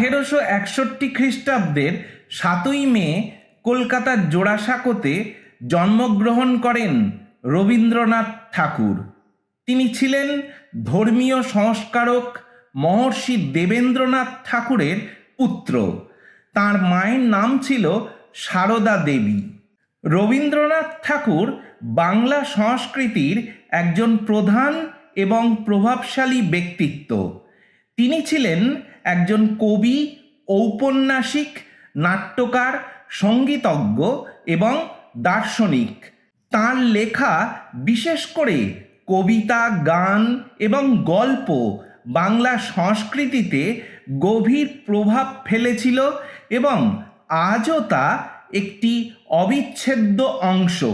আঠেরোশো একষট্টি খ্রিস্টাব্দের সাতই মে কলকাতার জোড়াসাঁকোতে জন্মগ্রহণ করেন রবীন্দ্রনাথ ঠাকুর। তিনি ছিলেন ধর্মীয় সংস্কারক মহর্ষি দেবেন্দ্রনাথ ঠাকুরের পুত্র। তার মায়ের নাম ছিল সারদা দেবী। রবীন্দ্রনাথ ঠাকুর বাংলা সংস্কৃতির একজন প্রধান এবং প্রভাবশালী ব্যক্তিত্ব। তিনি ছিলেন একজন কবি, ঔপন্যাসিক, নাট্যকার, সঙ্গীতজ্ঞ এবং দার্শনিক। তার লেখা বিশেষ করে কবিতা, গান এবং গল্প বাংলা সংস্কৃতিতে গভীর প্রভাব ফেলেছিল এবং আজও তা একটি অবিচ্ছেদ্য অংশ।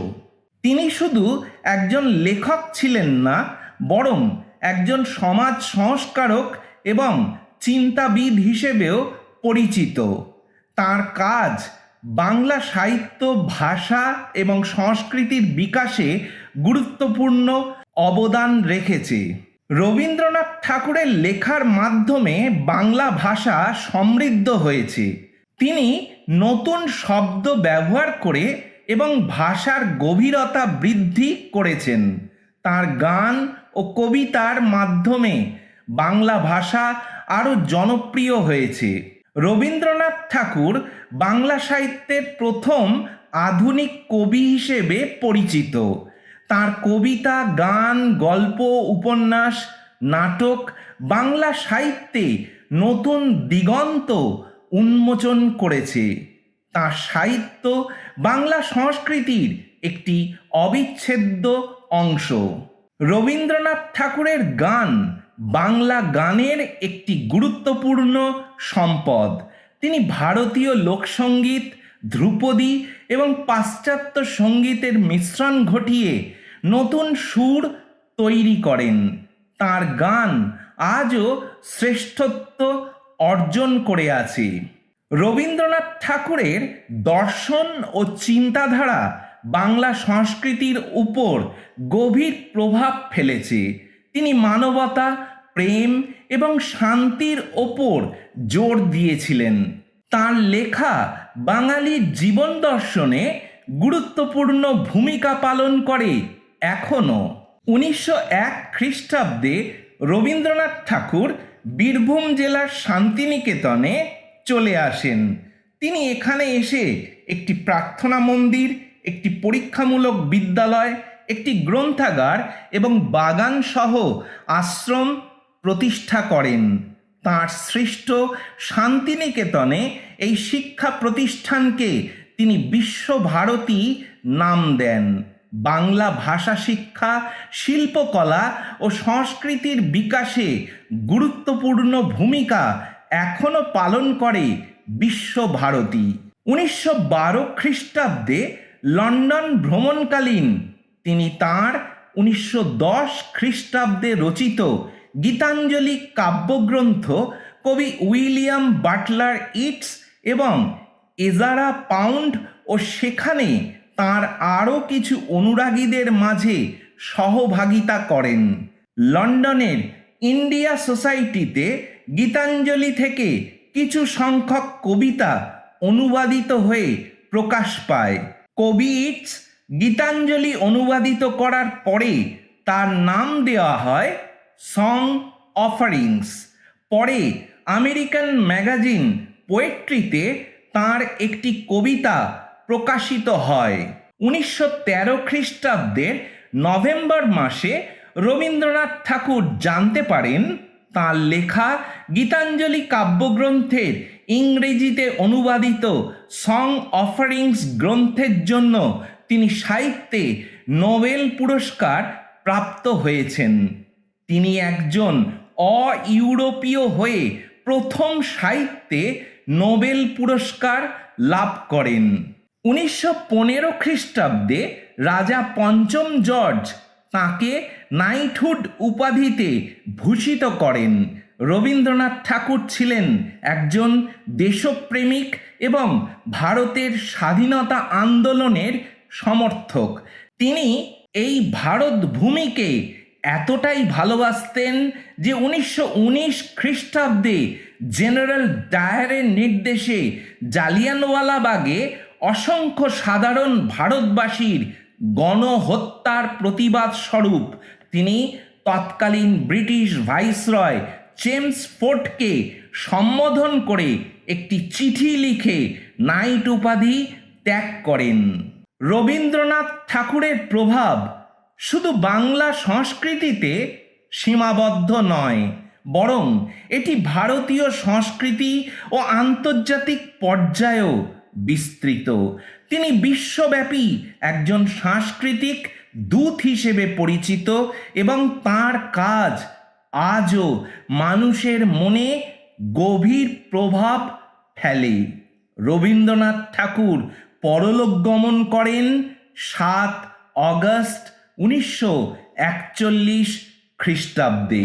তিনি শুধু একজন লেখক ছিলেন না, বরং একজন সমাজ সংস্কারক এবং চিন্তাবিদ হিসেবেও পরিচিত। তার কাজ বাংলা সাহিত্য, ভাষা এবং সংস্কৃতির বিকাশে গুরুত্বপূর্ণ অবদান রেখেছে। রবীন্দ্রনাথ ঠাকুরের লেখার মাধ্যমে বাংলা ভাষা সমৃদ্ধ হয়েছে। তিনি নতুন শব্দ ব্যবহার করে এবং ভাষার গভীরতা বৃদ্ধি করেছেন। তার গান ও কবিতার মাধ্যমে বাংলা ভাষা আরও জনপ্রিয় হয়েছে। রবীন্দ্রনাথ ঠাকুর বাংলা সাহিত্যের প্রথম আধুনিক কবি হিসেবে পরিচিত। তার কবিতা, গান, গল্প, উপন্যাস, নাটক বাংলা সাহিত্যে নতুন দিগন্ত উন্মোচন করেছে। তার সাহিত্য বাংলা সংস্কৃতির একটি অবিচ্ছেদ্য অংশ। রবীন্দ্রনাথ ঠাকুরের গান বাংলা গানের একটি গুরুত্বপূর্ণ সম্পদ। তিনি ভারতীয় লোকসঙ্গীত ধ্রুপদী এবং পাশ্চাত্য সঙ্গীতের মিশ্রণ ঘটিয়ে নতুন সুর তৈরি করেন। তার গান আজও শ্রেষ্ঠত্ব অর্জন করে আছে। রবীন্দ্রনাথ ঠাকুরের দর্শন ও চিন্তাধারা বাংলা সংস্কৃতির উপর গভীর প্রভাব ফেলেছে। তিনি মানবতা, প্রেম এবং শান্তির ওপর জোর দিয়েছিলেন। তার লেখা বাঙালির জীবন দর্শনে গুরুত্বপূর্ণ ভূমিকা পালন করে এখনও। উনিশশো এক খ্রিস্টাব্দে রবীন্দ্রনাথ ঠাকুর বীরভূম জেলার শান্তিনিকেতনে চলে আসেন। তিনি এখানে এসে একটি প্রার্থনা মন্দির, একটি পরীক্ষামূলক বিদ্যালয় একটি গ্রন্থাগার এবং বাগান সহ আশ্রম প্রতিষ্ঠা করেন। তাঁর সৃষ্ট শান্তিনিকেতনে এই শিক্ষা প্রতিষ্ঠানকে তিনি বিশ্বভারতী নাম দেন। বাংলা ভাষা শিক্ষা, শিল্পকলা ও সংস্কৃতির বিকাশে গুরুত্বপূর্ণ ভূমিকা এখনও পালন করে বিশ্বভারতী। উনিশশো বারো খ্রিস্টাব্দে লন্ডন ভ্রমণকালীন তিনি তাঁর উনিশশো দশ খ্রিস্টাব্দে রচিত গীতাঞ্জলি কাব্যগ্রন্থ কবি উইলিয়াম বাটলার ইটস এবং এজারা পাউন্ড ও সেখানে তার আরও কিছু অনুরাগীদের মাঝে সহভাগিতা করেন। লন্ডনের ইন্ডিয়া সোসাইটিতে গীতাঞ্জলি থেকে কিছু সংখ্যক কবিতা অনুবাদিত হয়ে প্রকাশ পায়। কবি ইটস গীতাঞ্জলি অনুবাদিত করার পরে তার নাম দেওয়া হয় সং অফারিংস পরে আমেরিকান ম্যাগাজিন পোয়েট্রিতে তার একটি কবিতা প্রকাশিত হয়। উনিশশো তেরো খ্রিস্টাব্দের নভেম্বর মাসে রবীন্দ্রনাথ ঠাকুর জানতে পারেন তাঁর লেখা গীতাঞ্জলি কাব্যগ্রন্থের ইংরেজিতে অনুবাদিত সং অফারিংস গ্রন্থের জন্য তিনি সাহিত্যে নোবেল পুরস্কার প্রাপ্ত হয়েছেন। তিনি একজন অ ইউরোপীয় হয়ে প্রথম সাহিত্যে নোবেল পুরস্কার লাভ করেন। উনিশশো পনেরো খ্রিস্টাব্দে রাজা পঞ্চম জর্জ তাকে নাইটহুড উপাধিতে ভূষিত করেন। রবীন্দ্রনাথ ঠাকুর ছিলেন একজন দেশপ্রেমিক এবং ভারতের স্বাধীনতা আন্দোলনের সমর্থক। তিনি এই ভারত ভূমিকে এতটাই ভালোবাসতেন যে উনিশশো উনিশ খ্রিস্টাব্দে জেনারেল ডায়ারের নির্দেশে জালিয়ানওয়ালাবাগে অসংখ্য সাধারণ ভারতবাসীর গণহত্যার প্রতিবাদ স্বরূপ তিনি তৎকালীন ব্রিটিশ ভাইসরয় জেমস ফোর্টকে সম্বোধন করে একটি চিঠি লিখে নাইট উপাধি ত্যাগ করেন। রবীন্দ্রনাথ ঠাকুরের প্রভাব শুধু বাংলা সংস্কৃতিতে সীমাবদ্ধ নয়, বরং এটি ভারতীয় সংস্কৃতি ও আন্তর্জাতিক পর্যায়েও বিস্তৃত। তিনি বিশ্বব্যাপী একজন সাংস্কৃতিক দূত হিসেবে পরিচিত এবং তার কাজ আজও মানুষের মনে গভীর প্রভাব ফেলে। রবীন্দ্রনাথ ঠাকুর পরলোক গমন করেন সাত অগস্ট উনিশশো একচল্লিশ খ্রিস্টাব্দে।